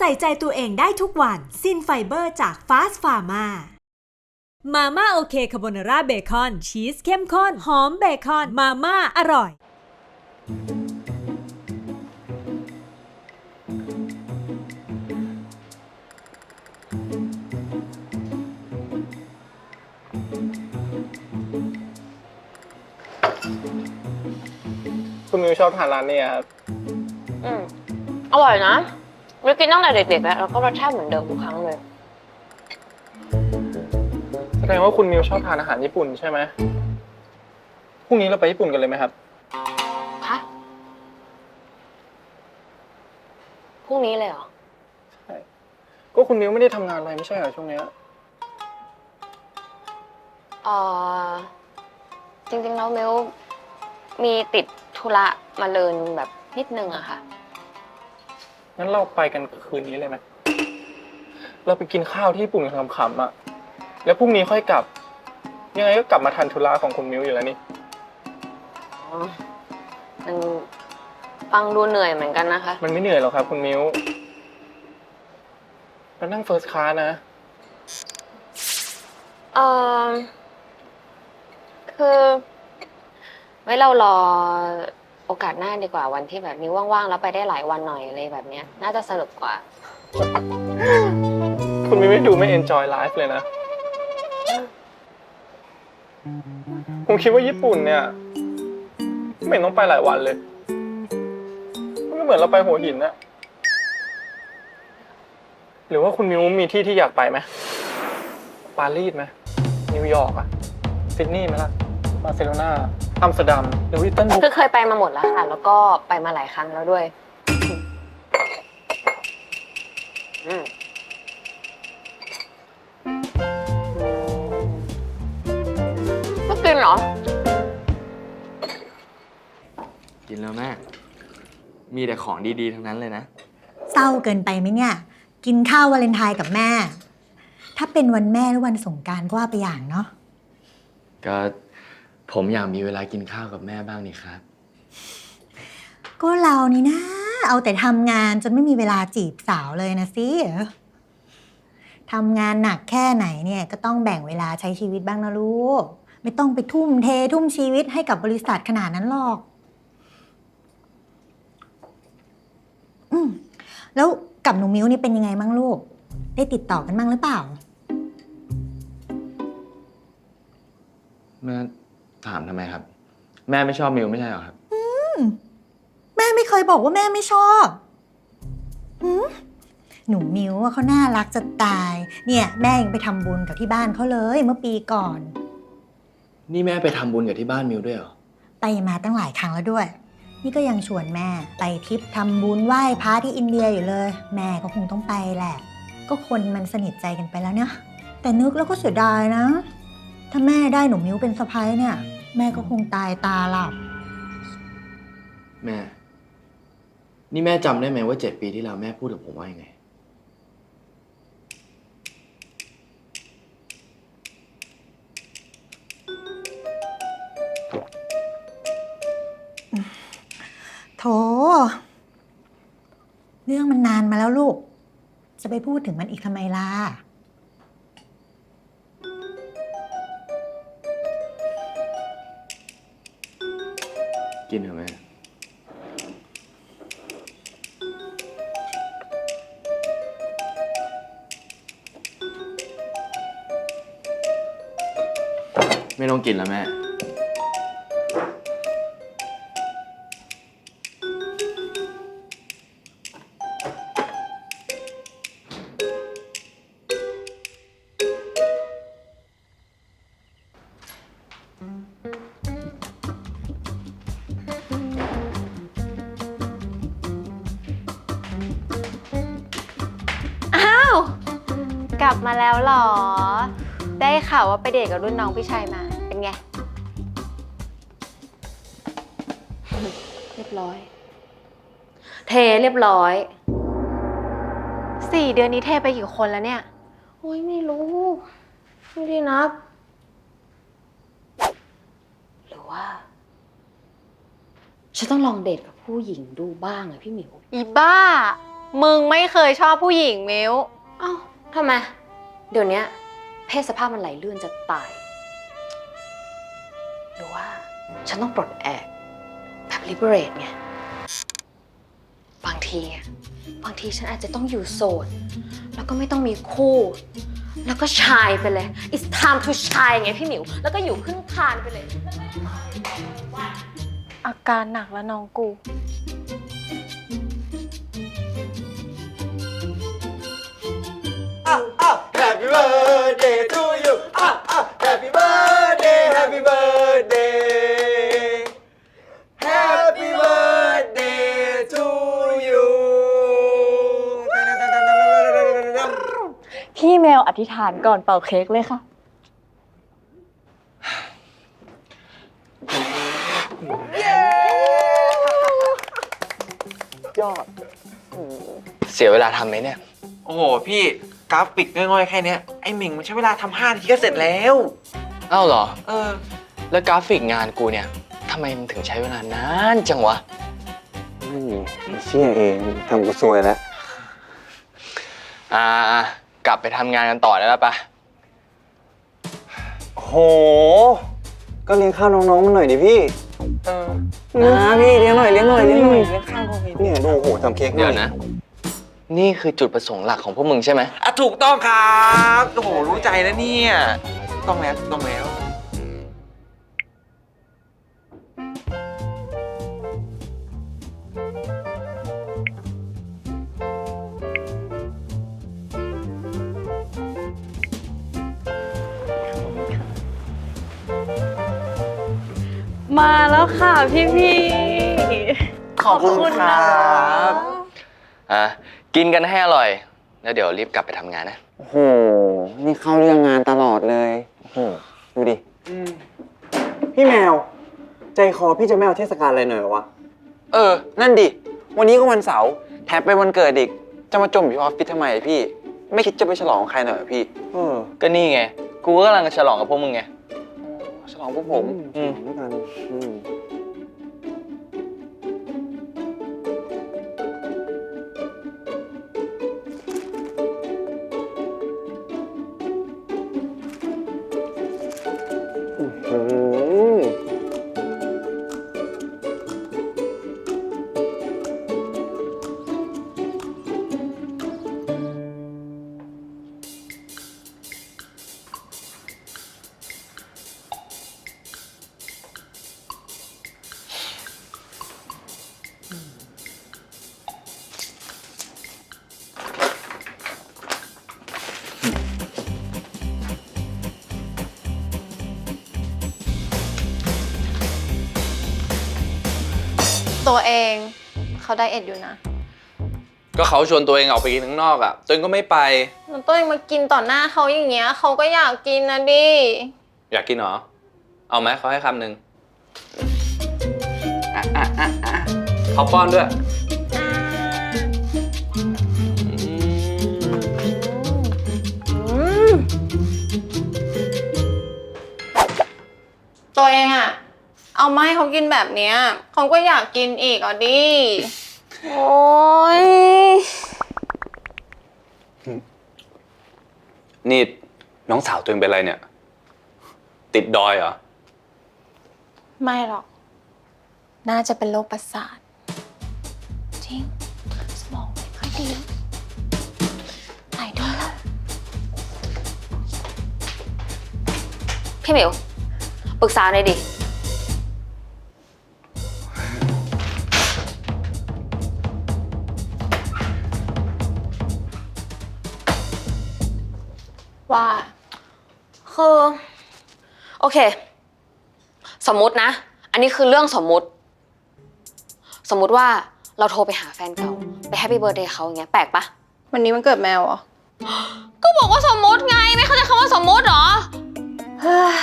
ใส่ใจตัวเองได้ทุกวันซินไฟเบอร์จากฟาสฟาร์มามาม่าโอเคคาโบนาร่าเบคอน ชีสเข้มข้น หอมเบคอน มาม่าอร่อยคุณมิวชอบทานร้านนี้ครับ อืม อร่อยนะ มิวกินตั้งแต่เด็กๆแล้วแล้วก็รสชาติเหมือนเดิมทุกครั้งเลย แสดงว่าคุณมิวชอบทานอาหารญี่ปุ่นใช่ไหมพรุ่งนี้เราไปญี่ปุ่นกันเลยไหมครับ คะพรุ่งนี้เลยเหรอใช่ก็คุณมิวไม่ได้ทำงานอะไรไม่ใช่เหรอช่วงเนี้ยเอ่อ จริงๆแล้วมิวมีติดธุระมาเลินแบบนิดนึงอะค่ะ งั้นเราไปกันคืนนี้เลยไหมเราไปกินข้าวที่ญี่ปุ่นกันขำๆอะแล้วพรุ่งนี้ค่อยกลับ ยังไงก็กลับมาทันธุระของคุณมิวอยู่แล้วนี่ อ๋อมันฟังดูเหนื่อยเหมือนกันนะคะ มันไม่เหนื่อยหรอกครับ คุณมิวเรานั่งเฟิร์สคลาสนะ เออคือ ไว้เรารอ โอกาสหน้าดีกว่าวันที่แบบนี้ว่างๆ แล้วไปได้หลายวันหน่อยอะไรแบบเนี้ย น่าจะสนุกกว่า คุณมิวไม่ดูไม่เอนจอยไลฟ์เลยนะ ผมคิดว่าญี่ปุ่นเนี่ย ไม่เห็นต้องไปหลายวันเลย มันไม่เหมือนเราไปหัวหินนะหรือว่าคุณมิวมีที่ที่อยากไปไหมปารีสไหมนิวยอร์กอะซิดนีย์ไหมล่ะบาร์เซโลนา อัมสเตอร์ดัมหรือวิตเทิลบุกคือเคยไปมาหมดแล้วค่ะ แล้วก็ไปมาหลายครั้งแล้วด้วยอืมไม่กินเหรอ กินแล้วแม่ มีแต่ของดีๆ ทั้งนั้นเลยนะ เศร้าเกินไปไหมเนี่ย กินข้าววาเลนไทน์กับแม่ ถ้าเป็นวันแม่หรือวันสงกรารก็ว่าไปอย่างเนาะ ก็ ผมอยากมีเวลากินข้าวกับแม่บ้างนี่ครับ ก็เรานี่นะ เอาแต่ทำงานจนไม่มีเวลาจีบสาวเลยนะสิทำงานหนักแค่ไหนเนี่ยก็ต้องแบ่งเวลาใช้ชีวิตบ้างนะลูก ไม่ต้องไปทุ่มเททุ่มชีวิตให้กับบริษัทขนาดนั้นหรอก อืมแล้วกับหนูมิ้วนี่เป็นยังไงบ้างลูก ได้ติดต่อกันบ้างหรือเปล่าแม่ ถามทำไมครับ แม่ไม่ชอบมิวไม่ใช่เหรอครับ แม่ไม่เคยบอกว่าแม่ไม่ชอบหืมหนูมิวว่าเขาน่ารักจะตาย เนี่ย แม่ยังไปทำบุญกับที่บ้านเขาเลยเมื่อปีก่อน นี่แม่ไปทำบุญกับที่บ้านมิวด้วยเหรอ ไปมาตั้งหลายครั้งแล้วด้วย นี่ก็ยังชวนแม่ไปทริปทำบุญไหว้พระที่อินเดียอยู่เลย แม่ก็คงต้องไปแหละ ก็คนมันสนิทใจกันไปแล้วเนี่ยแต่นึกแล้วก็เสียดายนะ ถ้าแม่ได้หนูมิวเป็นสะพ้ายเนี่ย แม่ก็คงตายตาหลับ แม่ นี่แม่จำได้ไหมว่าเจ็ดปีที่แล้วแม่พูดกับผมว่ายังไง โถ เรื่องมันนานมาแล้วลูก จะไปพูดถึงมันอีกทำไมล่ะ ต้องกินแล้วแม่ อ้าว กลับมาแล้วเหรอ ได้ข่าวว่าไปเดทกับรุ่นน้องพี่ชัยมา รียบร้อย เทเรียบร้อย สี่เดือนนี้เทไปกี่คนแล้วเนี่ย โอ้ยไม่รู้ ไม่ได้นับ หรือว่า ฉันต้องลองเดทกับผู้หญิงดูบ้างอะพี่หมิว อีบ้า มึงไม่เคยชอบผู้หญิงมิวเอ้าทำไม เดี๋ยวเนี้ยเพศสภาพมันไหลลื่นจะตาย หรือว่า ฉันต้องปลดแอกแบบ liberate ไง บางทีอะบางทีฉันอาจจะต้องอยู่โสด แล้วก็ไม่ต้องมีคู่ แล้วก็ชายไปเลย it's time to shine ไงพี่หมิว แล้วก็อยู่ขึ้นคานไปเลย อาการหนักแล้วน้องกู วอธิษฐานก่อนเป่าเค้กเลยค่ะเสียเวลาทำไหมเนี่ย โอ้โห พี่กราฟิกง่อยๆ แค่เนี้ยไอหมิงมันใช้เวลาทำห้านาทีก็เสร็จแล้ว เอ้าเหรอ เออ แล้วกราฟิกงานกูเนี่ยทำไมมันถึงใช้เวลานานจังวะ ไม่เชื่อเองทำกูซวยแล้ว อ่า กลับไปทำงานกันต่อได้แล้วปะโห ก็เลี้ยงข้าวน้องๆมันหน่อยดิพี่เออนะพี่เลี้ยงหน่อยเลี้ยงหน่อยเลี้ยงหน่อยเลี้ยงข้าวเนี่ยดูโอ้โหทำเค้กหเดี๋น่ยอวยนะ นี่คือจุดประสงค์หลักของพวกมึงใช่ไหม อะถูกต้องครับ โอ้โห รู้ใจแล้วเนี่ยถูกต้องแล้วถูกต้องแล้ว มาแล้วค่ะพี่พี่ขอบคุณครับอะกินกันให้อร่อย แล้วเดี๋ยวรีบกลับไปทำงานนะ โอ้โห นี่เข้าเรื่องงานตลอดเลยโอ้โหดูดิ พี่แมว ใจคอพี่จะไม่เอาเทศกาลอะไรหน่อยวะ เออ นั่นดิ วันนี้ก็วันเสาร์แถมไปวันเกิดอีก จะมาจมอยู่ออฟฟิศทำไมพี่ ไม่คิดจะไปฉลองกับใครหน่อยเหรอพี่ เออ ก็นี่ไง กูก็กำลังจะฉลองกับพวกมึงไง ฉลองพวกผม อืมด้วยกันอืม ตัวเองเขาไดเอทอยู่นะก็เขาชวนตัวเองออกไปกินข้างนอกอะ่ะตัวเองก็ไม่ไป แล้วตัวเองมากินต่อหน้าเขาอย่างเงี้ยเขาก็อยากกินนะดิ อยากกินเหรอ เอาไหมเขาให้คำหนึ่งอะอะอะอะเขาป้อนด้วย เอามาให้เขากินแบบเนี้ยเขาก็อยากกินอีกอะดิ โอ้ยนี่น้องสาวตัวเองเป็นอะไรเนี่ย ติดดอยเหรอ ไม่หรอก น่าจะเป็นโรคประสาท จริง สมองไม่ค่อยดีหลายเดือนแล้วพี่หมิวปรึกษาหน่อยดิ คือโอเค สมมุตินะ อันนี้คือเรื่องสมมุติ สมมุติว่าเราโทรไปหาแฟนเก่า ไปแฮปปี้เบ t ร์ a เดย์เขาอย่างเงี้ยแปลกปะวันนี้มันเกิดแมวเหรอ ก็บอกว่าสมมุติไง ไม่เข้าใจคำว่าสมมุติเหรอ เฮ้ย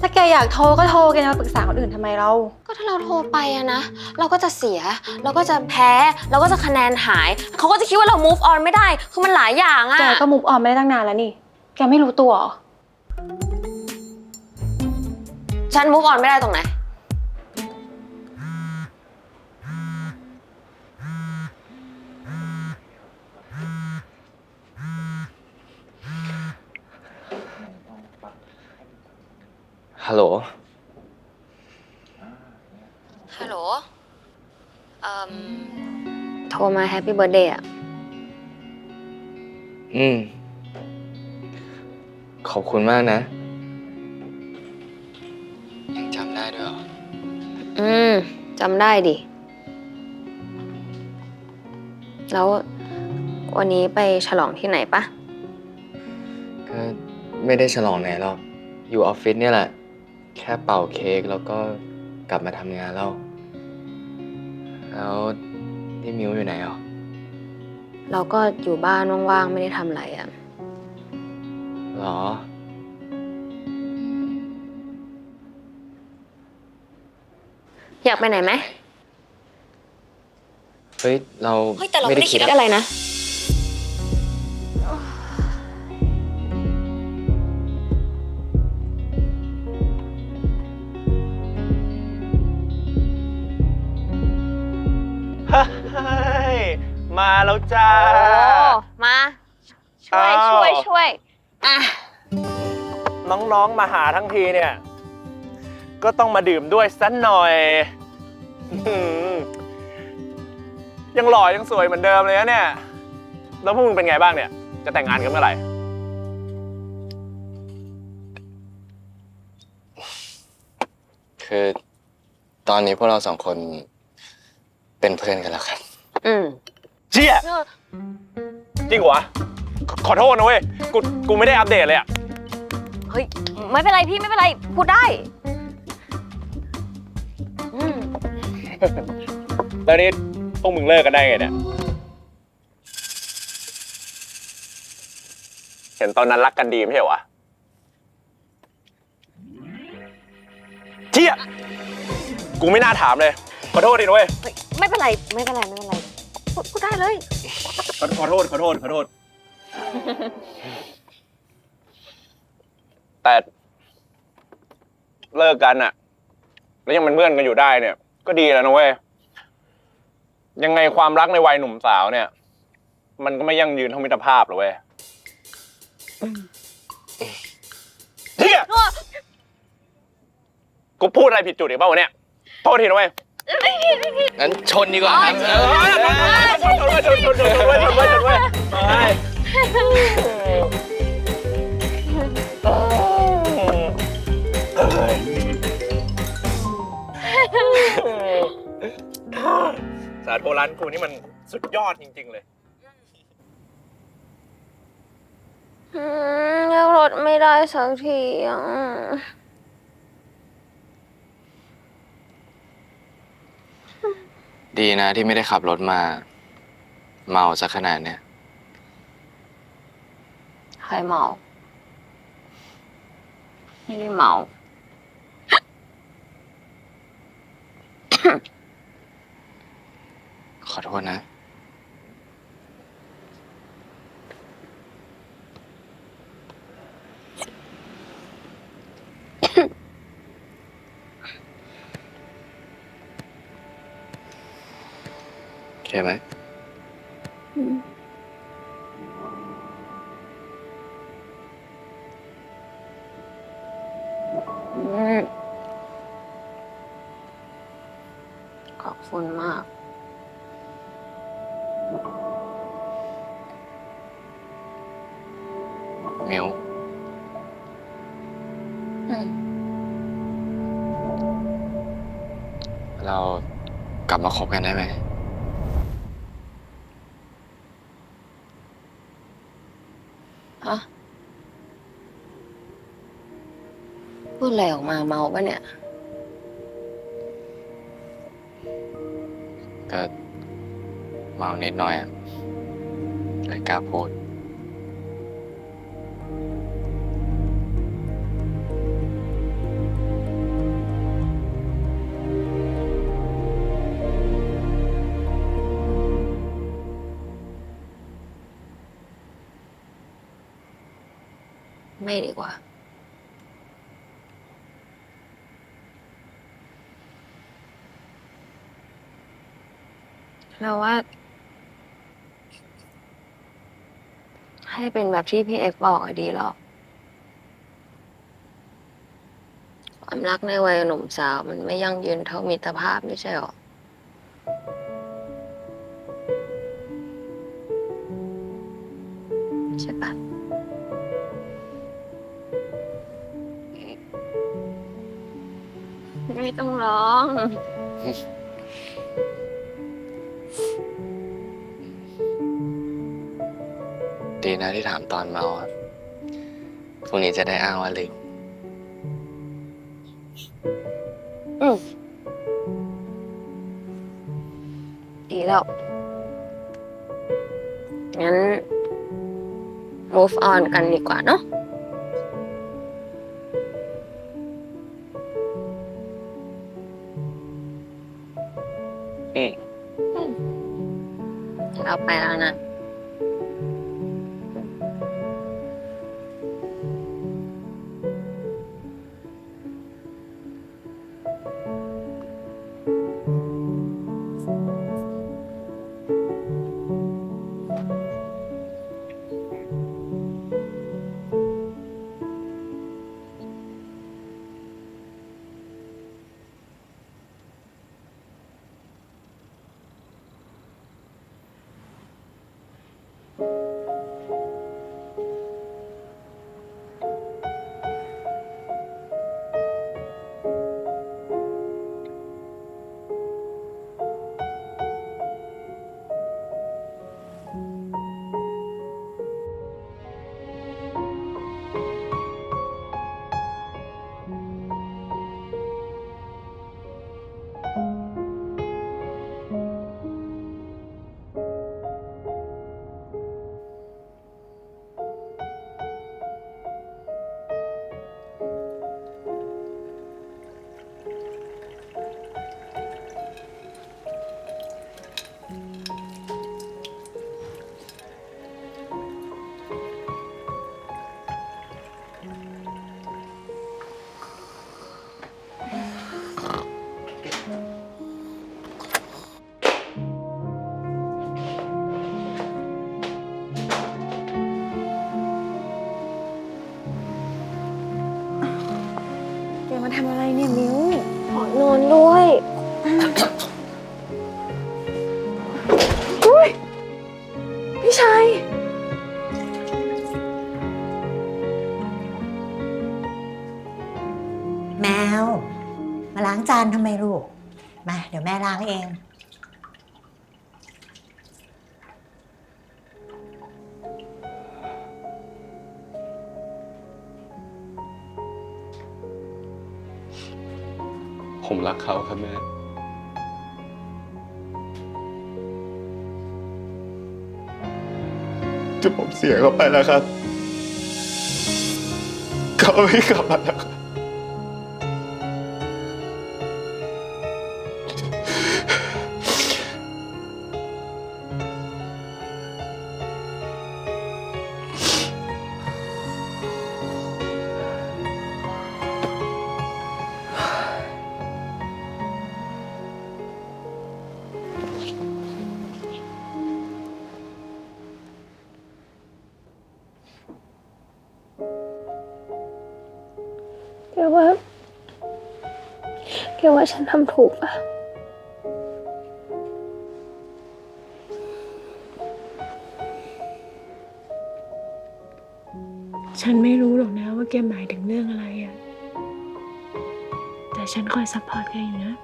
ถ้าแกอยากโทรก็โทรแกจะมาปรึกษาคนอื่นทำไมเรา ก็ถ้าเราโทรไปอะนะ เราก็จะเสีย เราก็จะแพ้ เราก็จะคะแนนหาย เขาก็จะคิดว่าเรา move on ไม่ได้ คือมันหลายอย่างอะ แกก็มุกออนไม่ได้ตั้งนานแล้วนี่ แกไม่รู้ตัวเหรอ ฉันมูฟออนไม่ได้ตรงไหน ฮัลโหล ฮัลโหล เอ่มโทรมาแฮปปี้เบิร์ดเดย์อะอืม ขอบคุณมากนะ ยังจำได้ด้วยเหรอ อืมจำได้ดิ แล้ววันนี้ไปฉลองที่ไหนปะ ก็ไม่ได้ฉลองไหนหรอก อยู่ออฟฟิศเนี่ยแหละ แค่เป่าเค้กแล้วก็กลับมาทำงานแล้ว แล้วนี่มิวอยู่ไหนอะเราก็อยู่บ้านว่างๆ ไม่ได้ทำอะไรอะ หรอ อยากไปไหนไหมเฮ้ย เราเฮ้ยแต่เราไม่ได้คิดอะไรนะมาแล้วจ้ามา ช่วยอ้าว ช่วยช่วยอะน้องๆ มาหาทั้งทีเนี่ย ก็ต้องมาดื่มด้วยสักหน่อยอื้อหือยังหล่อยังสวยเหมือนเดิมเลยนะเนี่ย แล้วพวกมึงเป็นไงบ้างเนี่ย จะแต่งงานกันเมื่อไหร่ คือตอนนี้พวกเราสองคนเป็นเพื่อนกันแล้วครับ อืมเชี่ยจริงเหรอวะขอขอโทษนะเว้ย กู กูไม่ได้อัปเดตเลยอะ เฮ้ย ไม่เป็นไรพี่ไม่เป็นไร พูดได้ แล้วนี่พวกมึงเลิกกันได้ไงเนี่ย เห็นตอนนั้นรักกันดีไม่ใช่เหรอวะเชี่ยกูไม่น่าถามเลย ขอโทษดินะเว้ย เฮ้ยไม่เป็นไรไม่เป็นไรไม่เป็นไรพูดพูดได้เลย ขอขอโทษ ขอโทษ ขอโทษ แต่เลิกกันอะแล้วยังเป็นเพื่อนกันอยู่ได้เนี่ย ก็ดีแล้วนะเว้ย ยังไงความรักในวัยหนุ่มสาวเนี่ย มันก็ไม่ยั่งยืนเท่ามิตรภาพหรอกเว้ยเฮียกูพูดอะไรผิดจุดอีกเปล่าวะเนี่ยโทษทีนะเว้ยงั้นชนดีกว่าครับเออชนชนชนชนชนชนชนชนชน โทร้านกูนี่มันสุดยอดจริง ๆ เลย อืมเรียกรถไม่ได้สักทีอะดีนะที่ไม่ได้ขับรถมา เมาซะขนาดเนี้ยใครเมา ไม่ได้เมาข อโทษนะ โอเคไหม อื มิวอืมเรากลับมาคบกันได้ไหม ฮะ พูดอะไรออกมาเมาปะเนี่ย ก็เมานิดหน่อยอะเลยกล้าพูด ไม่ดีกว่า เราว่า ให้เป็นแบบที่พี่เอกบอกอะดีหรอก ความรักในวัยหนุ่มสาวมันไม่ยั่งยืนเท่ามิตรภาพไม่ใช่หรอใช่ปะ ไม่ต้องร้อง ดีนะที่ถามตอนเมาอะพรุ่งนี้จะได้อ้างว่าลืม อืมดีแล้ว งั้น move on กันดีกว่าเนาะ เราไปแล้วนะ มวมาล้างจานทำไมลูก มา เดี๋ยวแม่ล้างเอง ผมรักเขาครับแม่ จะผมเสียเขาไปแล้วครับ เขาไม่กลับมาแล้วครับ ฉันทำถูกปะฉันไม่รู้หรอกนะว่าแกหมายถึงเรื่องอะไรอะแต่ฉันคอยซัพพอร์ตแกอยู่นะ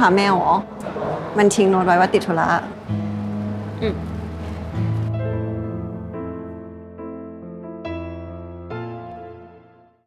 หาแมวเหรอ มันทิ้งโน้ตไว้ว่าติดธุระ อืม